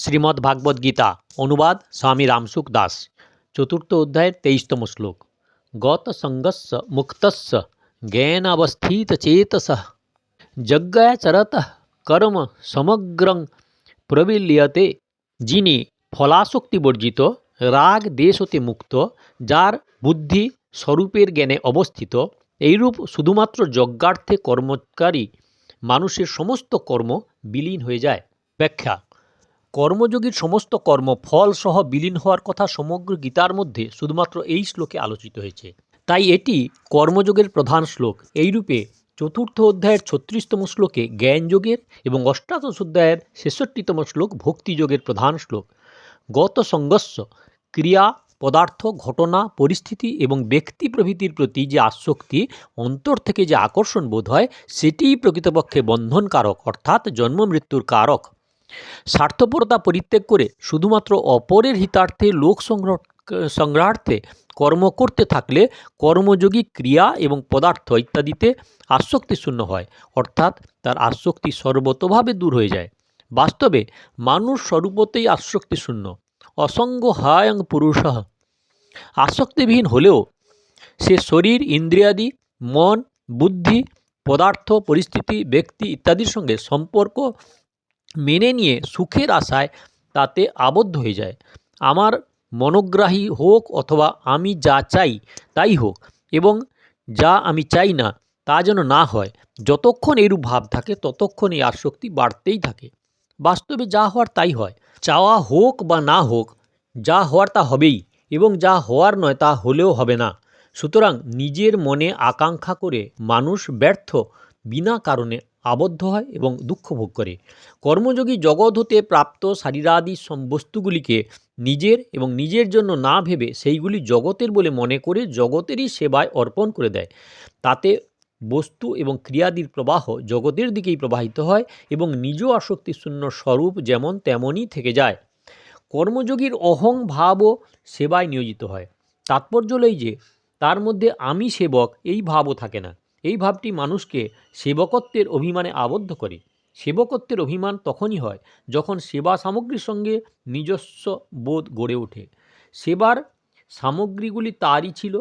শ্রীমদ্ ভাগবত গীতা। অনুবাদ স্বামী রামসুখ দাস। চতুর্থ অধ্যায়ের তেইশতম শ্লোক। গত সঙ্গস্য মুক্তস্য জ্ঞানাবস্থিত চেতস। যজ্ঞাচরত কর্ম সমগ্রং প্রবিলিয়তে। যিনি ফলাসক্তি বর্জিত, রাগ দেশ হতে মুক্ত, যার বুদ্ধি স্বরূপের জ্ঞানে অবস্থিত, এইরূপ শুধুমাত্র যজ্ঞার্থে কর্মকারী মানুষের সমস্ত কর্ম বিলীন হয়ে যায়। ব্যাখ্যা কর্মযোগীর সমস্ত কর্ম ফল সহ বিলীন হওয়ার কথা সমগ্র গীতার মধ্যে শুধুমাত্র এই শ্লোকে আলোচিত হয়েছে। তাই এটি কর্মযোগের প্রধান শ্লোক। এইরূপে চতুর্থ অধ্যায়ের ছত্রিশতম শ্লোকে জ্ঞানযোগের এবং অষ্টাদশ অধ্যায়ের ছেষট্টিতম শ্লোক ভক্তিযোগের প্রধান শ্লোক। গত সংঘর্ষ ক্রিয়া, পদার্থ, ঘটনা, পরিস্থিতি এবং ব্যক্তি প্রভৃতির প্রতি যে আসক্তি, অন্তর থেকে যে আকর্ষণ বোধ হয়, সেটিই প্রকৃতপক্ষে বন্ধনকারক, অর্থাৎ জন্ম মৃত্যুর কারক। স্বার্থপরতা পরিত্যাগ করে শুধুমাত্র অপরের হিতার্থে লোক সংগ্রহ, সংগ্রহার্থে কর্ম করতে থাকলে কর্মযোগী ক্রিয়া এবং পদার্থ ইত্যাদিতে আসক্তি শূন্য হয়, অর্থাৎ তার আসক্তি সর্বতভাবে দূর হয়ে যায়। বাস্তবে মানুষ স্বরূপতেই আসক্তি শূন্য। অসঙ্গ হায়ং পুরুষ আসক্তিবিহীন হলেও সে শরীর, ইন্দ্রিয়াদি, মন, বুদ্ধি, পদার্থ, পরিস্থিতি, ব্যক্তি ইত্যাদির সঙ্গে সম্পর্ক মেনে নিয়ে সুখের আশায় তাতে আবদ্ধ হয়ে যায়। আমার মনোগ্রাহী হোক অথবা আমি যা চাই তাই হোক এবং যা আমি চাই না তা যেন না হয়, যতক্ষণ এরূপ ভাব থাকে ততক্ষণ এই আসক্তি বাড়তেই থাকে। বাস্তবে যা হওয়ার তাই হয়। চাওয়া হোক বা না হোক, যা হওয়ার তা হবেই এবং যা হওয়ার নয় তা হলেও হবে না। সুতরাং নিজের মনে আকাঙ্ক্ষা করে মানুষ ব্যর্থ বিনা কারণে আবদ্ধ হয় এবং দুঃখ ভোগ করে। কর্মযোগী জগৎ হতে প্রাপ্ত শারীরাদি বস্তুগুলিকে নিজের এবং নিজের জন্য না ভেবে সেইগুলি জগতের বলে মনে করে জগতেরই সেবায় অর্পণ করে দেয়। তাতে বস্তু এবং ক্রিয়াদির প্রবাহ জগতের দিকেই প্রবাহিত হয় এবং নিজ আসক্তিশূন্য স্বরূপ যেমন তেমনই থেকে যায়। কর্মযোগীর অহং ভাবও সেবায় নিয়োজিত হয়। তাৎপর্য হল যে, তার মধ্যে আমি সেবক এই ভাবও থাকে না। এই ভাবটি মানুষকে সেবকত্বের অভিমানে আবদ্ধ করে। সেবকত্বের অভিমান তখনই হয় যখন সেবা সামগ্রীর সঙ্গে নিজস্ব বোধ গড়ে ওঠে। সেবার সামগ্রীগুলি তারই ছিল,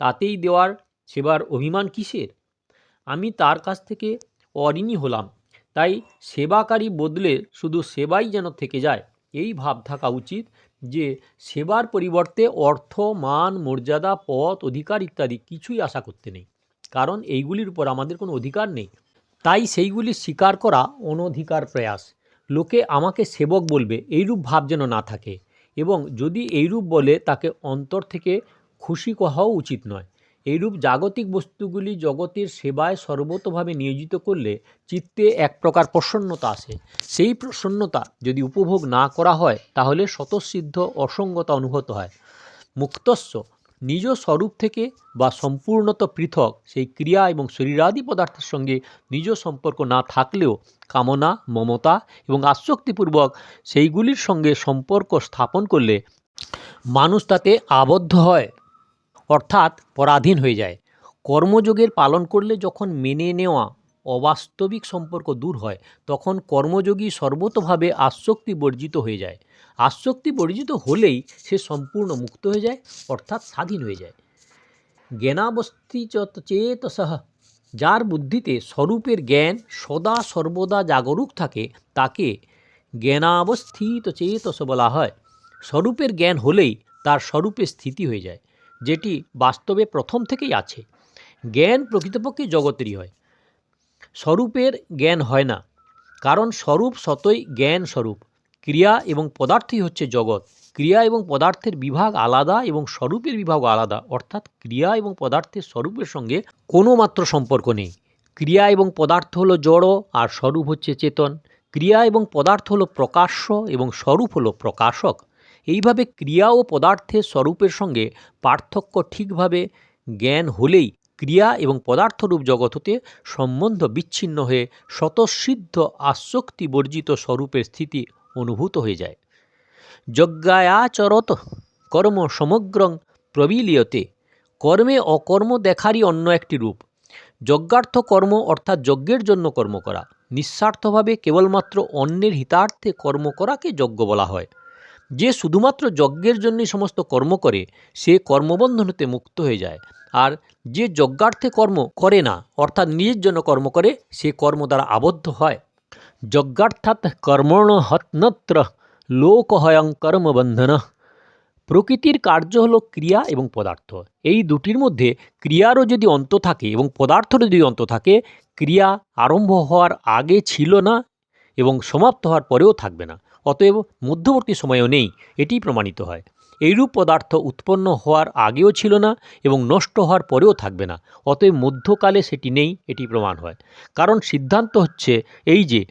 তাতেই দেওয়ার, সেবার অভিমান কিসের? আমি তার কাছ থেকে অঋণী হলাম, তাই সেবাকারী বদলে শুধু সেবাই যেন থেকে যায়, এই ভাব থাকা উচিত যে সেবার পরিবর্তে অর্থ, মান, মর্যাদা, পথ, অধিকার ইত্যাদি কিছুই আশা করতে নেই। কারণ এইগুলির উপর আমাদের কোনো অধিকার নেই। তাই সেইগুলি স্বীকার করা অনধিকার প্রয়াস। লোকে আমাকে সেবক বলবে, এইরূপ ভাব যেন না থাকে। এবং যদি এইরূপ বলে, তাকে অন্তর থেকে খুশি হওয়াও উচিত নয়। এইরূপ জাগতিক বস্তুগুলি জগতের সেবায় সর্বতভাবে নিয়োজিত করলে চিত্তে এক প্রকার প্রসন্নতা আসে। সেই প্রসন্নতা যদি উপভোগ না করা হয়, তাহলে স্বতঃসিদ্ধ অসঙ্গতা অনুভূত হয়। মুক্তস্ব নিজ স্বরূপ থেকে বা সম্পূর্ণত পৃথক সেই ক্রিয়া এবং শরীরাদি পদার্থের সঙ্গে নিজ সম্পর্ক না থাকলেও কামনা, মমতা এবং আসক্তিপূর্বক সেইগুলির সঙ্গে সম্পর্ক স্থাপন করলে মানুষ তাতে আবদ্ধ হয়, অর্থাৎ পরাধীন হয়ে যায়। কর্মযোগের পালন করলে যখন মেনে নেওয়া অবাস্তবিক সম্পর্ক দূর হয়, তখন কর্মযোগী সর্বতভাবে আসক্তি বর্জিত হয়ে যায়। আসক্তি পরিচিত হলেই সে সম্পূর্ণ মুক্ত হয়ে যায়, অর্থাৎ স্বাধীন হয়ে যায়। জ্ঞানাবস্থি চেতসহ যার বুদ্ধিতে স্বরূপের জ্ঞান সদা সর্বদা জাগরুক থাকে, তাকে জ্ঞানাবস্থিত চেতস বলা হয়। স্বরূপের জ্ঞান হলেই তার স্বরূপে স্থিতি হয়ে যায়, যেটি বাস্তবে প্রথম থেকেই আছে। জ্ঞান প্রকৃতপক্ষে জগতেরই হয়। স্বরূপের জ্ঞান হয় না, কারণ স্বরূপ সতই জ্ঞান স্বরূপ ক্রিয়া এবং পদার্থই হচ্ছে জগৎ। ক্রিয়া এবং পদার্থের বিভাগ আলাদা এবং স্বরূপের বিভাগ আলাদা। অর্থাৎ ক্রিয়া এবং পদার্থের স্বরূপের সঙ্গে কোনো মাত্র সম্পর্ক নেই। ক্রিয়া এবং পদার্থ হলো জড়, আর স্বরূপ হচ্ছে চেতন। ক্রিয়া এবং পদার্থ হলো প্রকাশ্য এবং স্বরূপ হলো প্রকাশক। এইভাবে ক্রিয়া ও পদার্থের স্বরূপের সঙ্গে পার্থক্য ঠিকভাবে জ্ঞান হলেই ক্রিয়া এবং পদার্থরূপ জগৎ হতে সম্বন্ধ বিচ্ছিন্ন হয়ে স্বতঃসিদ্ধ আসক্তি বর্জিত স্বরূপের স্থিতি অনুভূত হয়ে যায়। যজ্ঞায়াচরত কর্ম সমগ্রং প্রবিলিয়তে, কর্মে অকর্ম দেখারই অন্য একটি রূপ। যজ্ঞার্থ কর্ম অর্থাৎ যজ্ঞের জন্য কর্ম করা। নিঃস্বার্থভাবে কেবলমাত্র অন্যের হিতার্থে কর্ম করাকে যজ্ঞ বলা হয়। যে শুধুমাত্র যজ্ঞের জন্যই সমস্ত কর্ম করে, সে কর্মবন্ধন হতে মুক্ত হয়ে যায়। আর যে যজ্ঞার্থে কর্ম করে না, অর্থাৎ নিজের জন্য কর্ম করে, সে কর্ম দ্বারা আবদ্ধ হয়। যজ্ঞার্থাৎ কর্মণ হতনত্র লোকহয়ং কর্মবন্ধন প্রকৃতির কার্য হলো ক্রিয়া এবং পদার্থ। এই দুটির মধ্যে ক্রিয়ারও যদি অন্ত থাকে এবং পদার্থেরও যদি অন্ত থাকে, ক্রিয়া আরম্ভ হওয়ার আগে ছিল না এবং সমাপ্ত হওয়ার পরেও থাকবে না। অতএব মধ্যবর্তী সময়েও নেই এটি প্রমাণিত হয়। এইরূপ পদার্থ উৎপন্ন হওয়ার আগেও ছিল না এবং নষ্ট হওয়ার পরেও থাকবে না। অতএব মধ্যকালে সেটি নেই, এটি প্রমাণ হয়। কারণ সিদ্ধান্ত হচ্ছে এই যে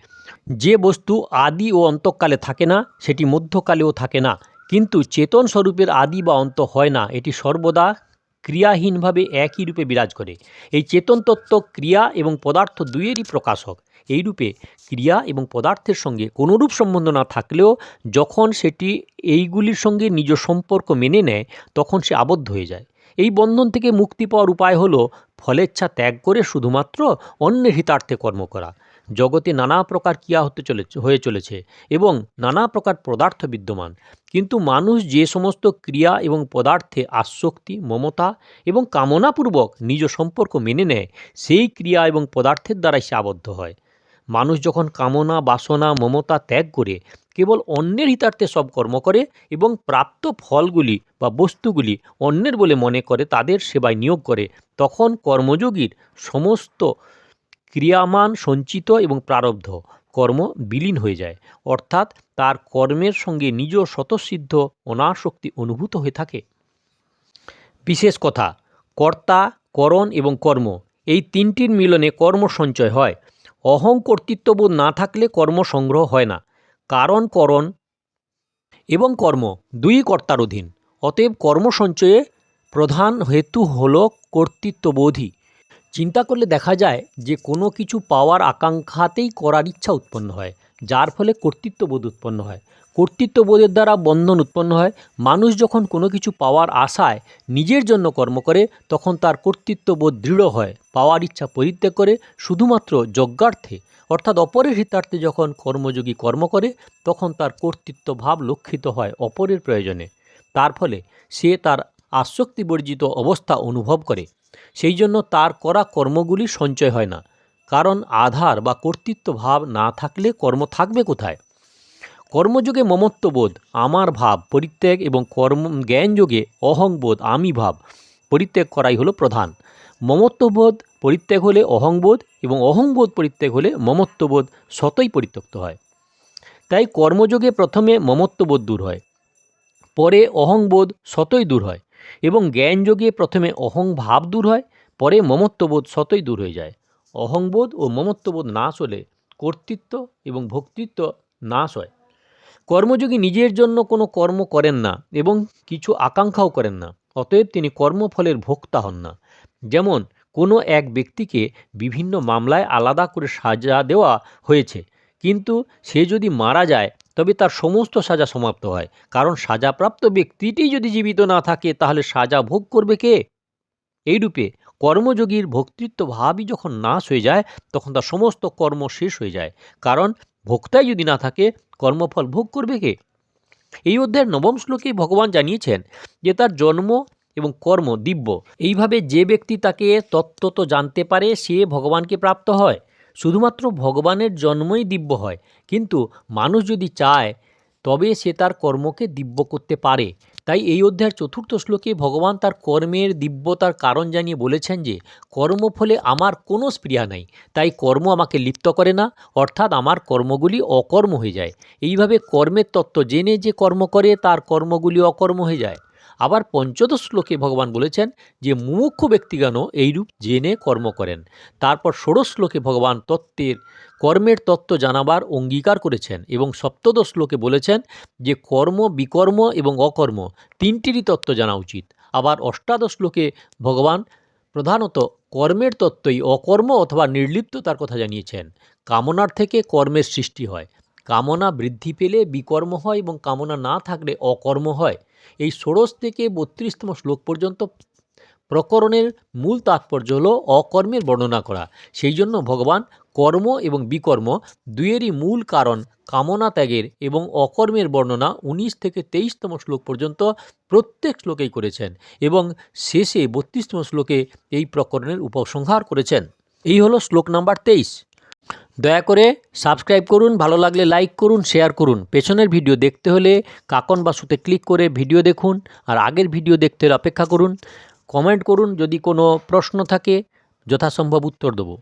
যে বস্তু আদি ও অন্তকালে থাকে না, সেটি মধ্যকালেও থাকে না। কিন্তু চেতন স্বরূপের আদি বা অন্ত হয় না, এটি সর্বদা ক্রিয়াহীনভাবে একই রূপে বিরাজ করে। এই চেতন তত্ত্ব ক্রিয়া এবং পদার্থ দুইয়েরই প্রকাশক। এই রূপে ক্রিয়া এবং পদার্থের সঙ্গে কোনোরূপ সম্বন্ধ না থাকলেও যখন সেটি এইগুলির সঙ্গে নিজ সম্পর্ক মেনে নেয়, তখন সে আবদ্ধ হয়ে যায়। এই বন্ধন থেকে মুক্তি পাওয়ার উপায় হলো ফলেচ্ছা ত্যাগ করে শুধুমাত্র অন্যের হিতার্থে কর্ম করা। জগতে নানা প্রকার ক্রিয়া হতে চলেছে, হয়ে চলেছে এবং নানা প্রকার পদার্থ বিদ্যমান। কিন্তু মানুষ যে সমস্ত ক্রিয়া এবং পদার্থে আসক্তি, মমতা এবং কামনাপূর্বক নিজ সম্পর্ক মেনে নেয়, সেই ক্রিয়া এবং পদার্থের দ্বারাই সে আবদ্ধ হয়। মানুষ যখন কামনা, বাসনা, মমতা ত্যাগ করে, কেবল অন্যের হিতার্থে সব কর্ম করে এবং প্রাপ্ত ফলগুলি বা বস্তুগুলি অন্যের বলে মনে করে, তাদের সেবায় নিয়োগ করে, তখন কর্মযোগীর সমস্ত ক্রিয়ামান সঞ্চিত এবং প্রারব্ধ। কর্ম বিলীন হয়ে যায়। অর্থাৎ তার কর্মের সঙ্গে নিজ স্বতঃসিদ্ধ অনাসক্তি অনুভূত হয়ে থাকে। বিশেষ কথা, কর্তা, করণ এবং কর্ম, এই তিনটির মিলনে কর্ম সঞ্চয় হয়। অহং কর্তৃত্ববোধ না থাকলে কর্ম সংগ্রহ হয় না। কারণ করণ এবং কর্ম দুই কর্তার অধীন। অতএব কর্ম সঞ্চয়ে প্রধান হেতু হল কর্তৃত্ববোধই। চিন্তা করলে দেখা যায় যে কোনো কিছু পাওয়ার আকাঙ্ক্ষাতেই করার ইচ্ছা উৎপন্ন হয়, যার ফলে কর্তৃত্ববোধ উৎপন্ন হয়। কর্তৃত্ববোধের দ্বারা বন্ধন উৎপন্ন হয়। মানুষ যখন কোনো কিছু পাওয়ার আশায় নিজের জন্য কর্ম করে, তখন তার কর্তৃত্ববোধ দৃঢ় হয়, পাওয়ার ইচ্ছা পরিত্যাগ করে, শুধুমাত্র যজ্ঞার্থে। অর্থাৎ অপরের হিতার্থে যখন কর্মযোগী কর্ম করে, তখন তার কর্তৃত্ব ভাব লক্ষিত হয় অপরের প্রয়োজনে। তার ফলে সে তার আসক্তি বর্জিত অবস্থা অনুভব করে। সেই জন্য তার করা কর্মগুলি সঞ্চয় হয় না, কারণ আধার বা কর্তৃত্ব ভাব না থাকলে কর্ম থাকবে কোথায়? কর্মযোগে মমত্ববোধ, আমার ভাব, পরিত্যাগ এবং কর্ম, জ্ঞানযোগে অহংবোধ, আমি ভাব, পরিত্যাগ করাই হলো প্রধান। মমত্ববোধ পরিত্যাগ হলে অহংবোধ এবং অহংবোধ পরিত্যাগ হলে মমত্ববোধ স্বতই পরিত্যক্ত হয়। তাই কর্মযোগে প্রথমে মমত্ববোধ দূর হয়, পরে অহংবোধ স্বতই দূর হয়। এবং জ্ঞানযোগে প্রথমে অহং ভাব দূর হয়, পরে মমত্ববোধ স্বতই দূর হয়ে যায়। অহংবোধ ও মমত্ববোধ নাশ হলে কর্তৃত্ব এবং ভক্তিত্ব নাশ হয়। কর্মযোগী নিজের জন্য কোনো কর্ম করেন না এবং কিছু আকাঙ্ক্ষাও করেন না, অতএব তিনি কর্মফলের ভোক্তা হন না। যেমন, কোনো এক ব্যক্তিকে বিভিন্ন মামলায় আলাদা করে সাজা দেওয়া হয়েছে, কিন্তু সে যদি মারা যায় তবে তার সমস্ত সাজা সমাপ্ত হয়। কারণ সাজাপ্রাপ্ত ব্যক্তিটি যদি জীবিত না থাকে, তাহলে সাজা ভোগ করবে কে? এইরূপে কর্মযোগীর ভক্তিত্ব ভাবই যখন নাশ হয়ে যায়, তখন তার সমস্ত কর্ম শেষ হয়ে যায়। কারণ ভোক্তাই যদি না থাকে, কর্মফল ভোগ করবে কে? এই অধ্যায়ের নবম শ্লোকে ভগবান জানিয়েছেন যে তার জন্ম এবং কর্ম দিব্য। এইভাবে যে ব্যক্তি তাকে তত্ত্বত জানতে পারে, সে ভগবানকে প্রাপ্ত হয়। শুধুমাত্র ভগবানের জন্মই দিব্য হয়। কিন্তু মানুষ যদি চায়, তবে সে তার কর্মকে দিব্য করতে পারে। তাই এই অধ্যায়ের চতুর্থ শ্লোকে ভগবান তার কর্মের দিব্যতার কারণ জানিয়ে বলেছেন যে, কর্মফলে আমার কোনো স্পৃহা নাই, তাই কর্ম আমাকে লিপ্ত করে না, অর্থাৎ আমার কর্মগুলি অকর্ম হয়ে যায়। এইভাবে কর্মের তত্ত্ব জেনে যে কর্ম করে, তার কর্মগুলি অকর্ম হয়ে যায়। আবার পঞ্চদশ শ্লোকে ভগবান বলেছেন যে, মুমুক্ষ ব্যক্তিগণ এইরূপ জেনে কর্ম করেন। তারপর ষোড়শ শ্লোকে ভগবান তত্ত্বের, কর্মের তত্ত্ব জানাবার অঙ্গীকার করেছেন এবং সপ্তদশ শ্লোকে বলেছেন যে, কর্ম বিকর্ম এবং অকর্ম তিনটিরই তত্ত্ব জানা উচিত। আবার অষ্টাদশ শ্লোকে ভগবান প্রধানত কর্মের তত্ত্বই অকর্ম অথবা নির্লিপ্ততার কথা জানিয়েছেন। কামনার থেকে কর্মের সৃষ্টি হয়। কামনা বৃদ্ধি পেলে বিকর্ম হয় এবং কামনা না থাকলে অকর্ম হয়। এই ষোড়শ থেকে বত্রিশতম শ্লোক পর্যন্ত প্রকরণের মূল তাৎপর্য হল অকর্মের বর্ণনা করা। সেই জন্য ভগবান কর্ম এবং বিকর্ম দুয়েরই মূল কারণ কামনা ত্যাগের এবং অকর্মের বর্ণনা উনিশ থেকে তেইশতম শ্লোক পর্যন্ত প্রত্যেক শ্লোকেই করেছেন এবং শেষে বত্রিশতম শ্লোকে এই প্রকরণের উপসংহার করেছেন। এই হলো শ্লোক নাম্বার তেইশ। দয়া করে সাবস্ক্রাইব করুন, ভালো লাগলে লাইক করুন, শেয়ার করুন। পেছনের ভিডিও দেখতে হলে কাকন বাসুতে ক্লিক করে ভিডিও দেখুন আর আগের ভিডিও দেখতে হলে অপেক্ষা করুন। কমেন্ট করুন যদি কোনো প্রশ্ন থাকে, যথাসম্ভব উত্তর দেবো।